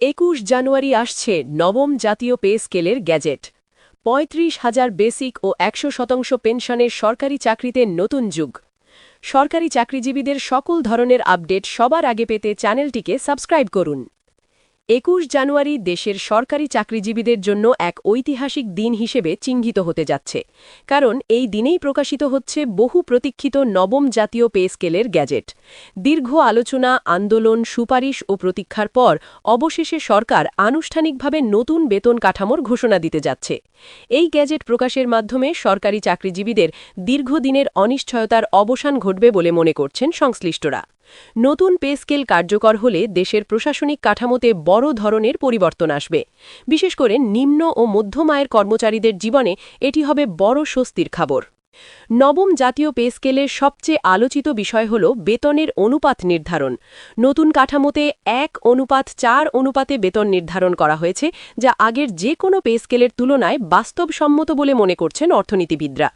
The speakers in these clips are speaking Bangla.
একুশ জানুয়ারি আসছে নবম জাতীয় পে স্কেলের গ্যাজেট। পঁয়ত্রিশ হাজার বেসিক ও একশো শতাংশ পেনশনের সরকারি চাকরিতে নতুন যুগ। সরকারি চাকরিজীবীদের সকল ধরনের আপডেট সবার আগে পেতে চ্যানেলটিকে সাবস্ক্রাইব করুন। একুশ জানুয়ারি দেশের সরকারি চাকরিজীবীদের জন্য এক ঐতিহাসিক দিন হিসেবে চিহ্নিত হতে যাচ্ছে, কারণ এই দিনেই প্রকাশিত হচ্ছে বহু প্রতীক্ষিত নবম জাতীয় পে স্কেলের গ্যাজেট। দীর্ঘ আলোচনা, আন্দোলন, সুপারিশ ও প্রতীক্ষার পর অবশেষে সরকার আনুষ্ঠানিকভাবে নতুন বেতন কাঠামোর ঘোষণা দিতে যাচ্ছে। এই গ্যাজেট প্রকাশের মাধ্যমে সরকারি চাকরিজীবীদের দীর্ঘদিনের অনিশ্চয়তার অবসান ঘটবে বলে মনে করছেন সংশ্লিষ্টরা। নতুন পে স্কেল কার্যকর হলে দেশের প্রশাসনিক কাঠামোতে বড় ধরনের পরিবর্তন আসবে। বিশেষ করে নিম্ন ও মধ্যম আয়ের কর্মচারীদের জীবনে এটি হবে বড় স্বস্তির খবর। নবম জাতীয় পে স্কেলের সবচেয়ে আলোচিত বিষয় হল বেতনের অনুপাত নির্ধারণ। নতুন কাঠামোতে এক অনুপাত চার অনুপাতে বেতন নির্ধারণ করা হয়েছে, যা আগের যে কোনো পে স্কেলের তুলনায় বাস্তবসম্মত বলে মনে করছেন অর্থনীতিবিদরা।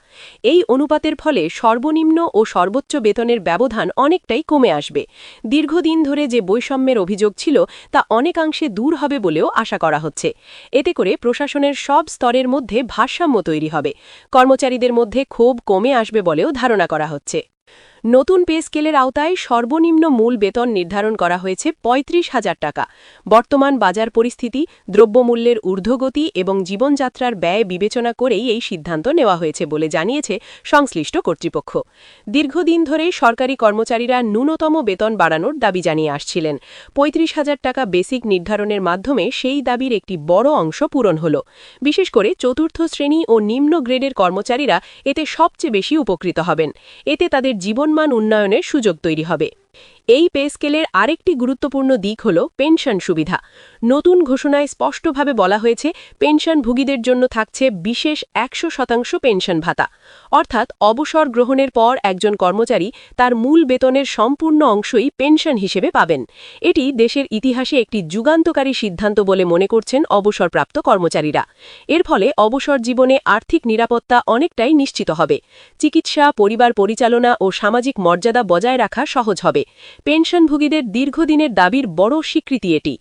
এই অনুপাতের ফলে সর্বনিম্ন ও সর্বোচ্চ বেতনের ব্যবধান অনেকটাই কমে আসবে। দীর্ঘদিন ধরে যে বৈষম্যের অভিযোগ ছিল, তা অনেকাংশে দূর হবে বলেও আশা করা হচ্ছে। এতে করে প্রশাসনের সব স্তরের মধ্যে ভারসাম্য তৈরি হবে। কর্মচারীদের মধ্যে ক্ষোভ কমে আসবে বলেও ধারণা করা হচ্ছে। নতুন পে স্কেলের আওতায় সর্বনিম্ন মূল বেতন নির্ধারণ করা হয়েছে পঁয়ত্রিশ হাজার টাকা। বর্তমান বাজার পরিস্থিতি, দ্রব্যমূল্যের ঊর্ধ্বগতি এবং জীবনযাত্রার ব্যয় বিবেচনা করেই এই সিদ্ধান্ত নেওয়া হয়েছে বলে জানিয়েছে সংশ্লিষ্ট কর্তৃপক্ষ। দীর্ঘদিন ধরে সরকারি কর্মচারীরা ন্যূনতম বেতন বাড়ানোর দাবি জানিয়ে আসছিলেন। পঁয়ত্রিশ হাজার টাকা বেসিক নির্ধারণের মাধ্যমে সেই দাবির একটি বড় অংশ পূরণ হল। বিশেষ করে চতুর্থ শ্রেণি ও নিম্ন গ্রেডের কর্মচারীরা এতে সবচেয়ে বেশি উপকৃত হবেন। এতে তাদের জীবনমান উন্নয়নের সুযোগ তৈরি হবে। এই পে স্কেলের আরেকটি গুরুত্বপূর্ণ দিক হল পেনশন সুবিধা। নতুন ঘোষণায় স্পষ্টভাবে বলা হয়েছে পেনশন পেনশনভোগীদের জন্য থাকছে বিশেষ একশো শতাংশ পেনশন ভাতা। অর্থাৎ অবসর গ্রহণের পর একজন কর্মচারী তার মূল বেতনের সম্পূর্ণ অংশই পেনশন হিসেবে পাবেন। এটি দেশের ইতিহাসে একটি যুগান্তকারী সিদ্ধান্ত বলে মনে করছেন অবসরপ্রাপ্ত কর্মচারীরা। এর ফলে অবসর জীবনে আর্থিক নিরাপত্তা অনেকটাই নিশ্চিত হবে। চিকিৎসা, পরিবার পরিচালনা ও সামাজিক মর্যাদা বজায় রাখা সহজ হবে। পেনশনভোগীদের দীর্ঘদিনের দাবির বড় স্বীকৃতি এটি।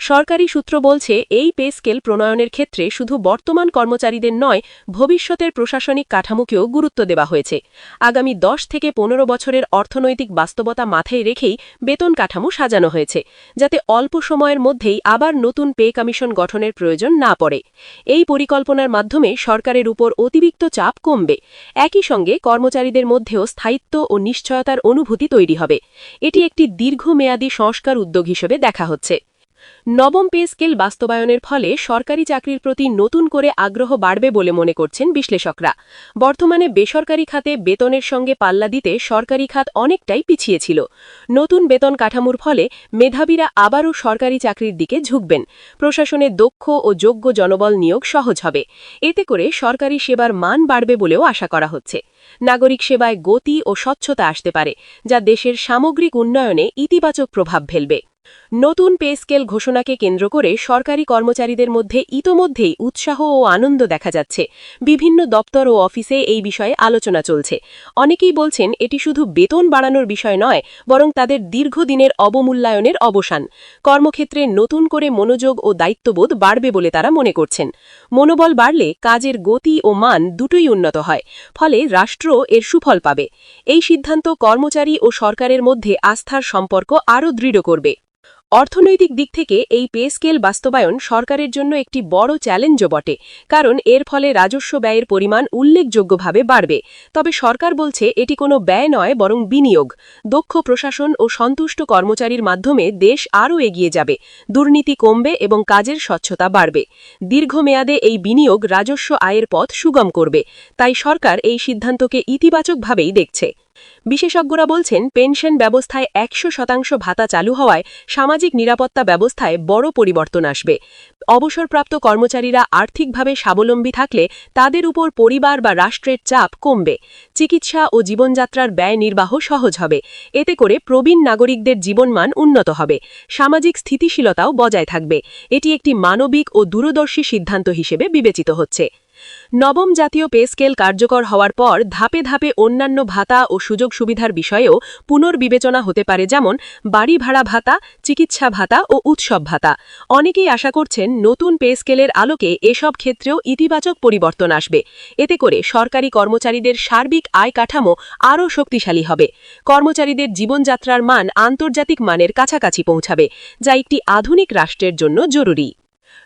সরকারি সূত্র বলছে, এই পে স্কেল প্রণয়নের ক্ষেত্রে শুধু বর্তমান কর্মচারীদের নয়, ভবিষ্যতের প্রশাসনিক কাঠামোকেও গুরুত্ব দেওয়া হয়েছে। আগামী দশ থেকে পনেরো বছরের অর্থনৈতিক বাস্তবতা মাথায় রেখেই বেতন কাঠামো সাজানো হয়েছে, যাতে অল্প সময়ের মধ্যেই আবার নতুন পে কমিশন গঠনের প্রয়োজন না পড়ে। এই পরিকল্পনার মাধ্যমে সরকারের উপর অতিরিক্ত চাপ কমবে। একই সঙ্গে কর্মচারীদের মধ্যেও স্থায়িত্ব ও নিশ্চয়তার অনুভূতি তৈরি হবে। এটি একটি দীর্ঘমেয়াদী সংস্কার উদ্যোগ হিসেবে দেখা হচ্ছে। নবম পে স্কেল বাস্তবায়নের ফলে সরকারি চাকরির প্রতি নতুন করে আগ্রহ বাড়বে বলে মনে করছেন বিশ্লেষকরা। বর্তমানে বেসরকারি খাতে বেতনের সঙ্গে পাল্লা দিতে সরকারি খাত অনেকটাই পিছিয়ে ছিল। নতুন বেতন কাঠামোর ফলে মেধাবীরা আবারও সরকারি চাকরির দিকে ঝুঁকবেন। প্রশাসনে দক্ষ ও যোগ্য জনবল নিয়োগ সহজ হবে। এতে করে সরকারি সেবার মান বাড়বে বলেও আশা করা হচ্ছে। নাগরিক সেবায় গতি ও স্বচ্ছতা আসতে পারে, যা দেশের সামগ্রিক উন্নয়নে ইতিবাচক প্রভাব ফেলবে। নতুন পে স্কেল ঘোষণাকে কেন্দ্র করে সরকারি কর্মচারীদের মধ্যে ইতোমধ্যেই উৎসাহ ও আনন্দ দেখা যাচ্ছে। বিভিন্ন দপ্তর ও অফিসে এই বিষয়ে আলোচনা চলছে। অনেকেই বলছেন এটি শুধু বেতন বাড়ানোর বিষয় নয়, বরং তাদের দীর্ঘদিনের অবমূল্যায়নের অবসান। কর্মক্ষেত্রে নতুন করে মনোযোগ ও দায়িত্ববোধ বাড়বে বলে তারা মনে করছেন। মনোবল বাড়লে কাজের গতি ও মান দুটোই উন্নত হয়, ফলে রাষ্ট্র এর সুফল পাবে। এই সিদ্ধান্ত কর্মচারী ও সরকারের মধ্যে আস্থার সম্পর্ক আরও দৃঢ় করবে। অর্থনৈতিক দিক থেকে এই পে স্কেল বাস্তবায়ন সরকারের জন্য একটি বড় চ্যালেঞ্জও বটে, কারণ এর ফলে রাজস্ব ব্যয়ের পরিমাণ উল্লেখযোগ্যভাবে বাড়বে। তবে সরকার বলছে এটি কোনো ব্যয় নয়, বরং বিনিয়োগ। দক্ষ প্রশাসন ও সন্তুষ্ট কর্মচারীর মাধ্যমে দেশ আরও এগিয়ে যাবে, দুর্নীতি কমবে এবং কাজের স্বচ্ছতা বাড়বে। দীর্ঘমেয়াদে এই বিনিয়োগ রাজস্ব আয়ের পথ সুগম করবে, তাই সরকার এই সিদ্ধান্তকে ইতিবাচকভাবেই দেখছে। বিশেষজ্ঞরা বলছেন, পেনশন ব্যবস্থায় একশো শতাংশ ভাতা চালু হওয়ায় সামাজিক নিরাপত্তা ব্যবস্থায় বড় পরিবর্তন আসবে। অবসরপ্রাপ্ত কর্মচারীরা আর্থিকভাবে স্বাবলম্বী থাকলে তাদের উপর পরিবার বা রাষ্ট্রের চাপ কমবে। চিকিৎসা ও জীবনযাত্রার ব্যয় নির্বাহ সহজ হবে। এতে করে প্রবীণ নাগরিকদের জীবনমান উন্নত হবে। সামাজিক স্থিতিশীলতাও বজায় থাকবে। এটি একটি মানবিক ও দূরদর্শী সিদ্ধান্ত হিসেবে বিবেচিত হচ্ছে। নবম জাতীয় পে স্কেল কার্যকর হওয়ার পর ধাপে ধাপে অন্যান্য ভাতা ও সুযোগ সুবিধার বিষয়েও পুনর্বিবেচনা হতে পারে যেমন বাড়ি ভাড়া ভাতা, চিকিৎসা ভাতা ও উৎসব ভাতা। অনেকেই আশা করছেন নতুন পে স্কেলের আলোকে এসব ক্ষেত্রেও ইতিবাচক পরিবর্তন আসবে। এতে করে সরকারি কর্মচারীদের সার্বিক আয় কাঠামো আরও শক্তিশালী হবে। কর্মচারীদের জীবনযাত্রার মান আন্তর্জাতিক মানের কাছাকাছি পৌঁছাবে, যা একটি আধুনিক রাষ্ট্রের জন্য জরুরি।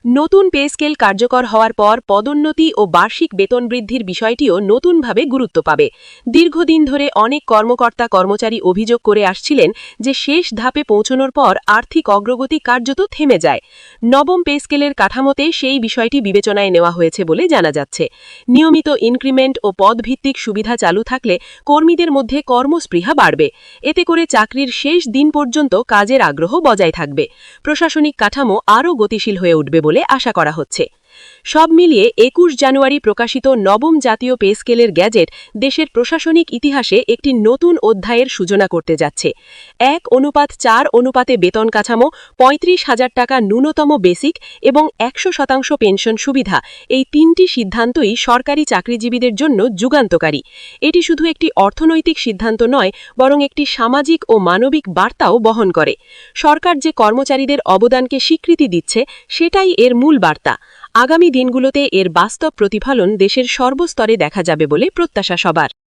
নতুন পে স্কেল কার্যকর হওয়ার পর পদোন্নতি ও বার্ষিক বেতন বৃদ্ধির বিষয়টিও নতুনভাবে গুরুত্ব পাবে। দীর্ঘদিন ধরে অনেক কর্মকর্তা কর্মচারী অভিযোগ করে আসছিলেন যে শেষ ধাপে পৌঁছনোর পর আর্থিক অগ্রগতি কার্যত থেমে যায়। নবম পে স্কেলের কাঠামোতে সেই বিষয়টি বিবেচনায় নেওয়া হয়েছে বলে জানা যাচ্ছে। নিয়মিত ইনক্রিমেন্ট ও পদভিত্তিক সুবিধা চালু থাকলে কর্মীদের মধ্যে কর্মস্পৃহা বাড়বে। এতে করে চাকরির শেষ দিন পর্যন্ত কাজের আগ্রহ বজায় থাকবে। প্রশাসনিক কাঠামো আরও গতিশীল হয়ে উঠবে বলে আশা করা হচ্ছে। সব মিলিয়ে একুশ জানুয়ারি প্রকাশিত নবম জাতীয় পে স্কেলের গ্যাজেট দেশের প্রশাসনিক ইতিহাসে একটি নতুন অধ্যায়ের সূচনা করতে যাচ্ছে। এক অনুপাত চার অনুপাতে বেতন কাঠামো, পঁয়ত্রিশ হাজার টাকা ন্যূনতম বেসিক এবং একশো শতাংশ পেনশন সুবিধা এই তিনটি সিদ্ধান্তই সরকারি চাকরিজীবীদের জন্য যুগান্তকারী। এটি শুধু একটি অর্থনৈতিক সিদ্ধান্ত নয়, বরং একটি সামাজিক ও মানবিক বার্তাও বহন করে। সরকার যে কর্মচারীদের অবদানকে স্বীকৃতি দিচ্ছে, সেটাই এর মূল বার্তা। আগামী দিনগুলোতে এর বাস্তব প্রতিফলন দেশের সর্বস্তরে দেখা যাবে বলে প্রত্যাশা সবার।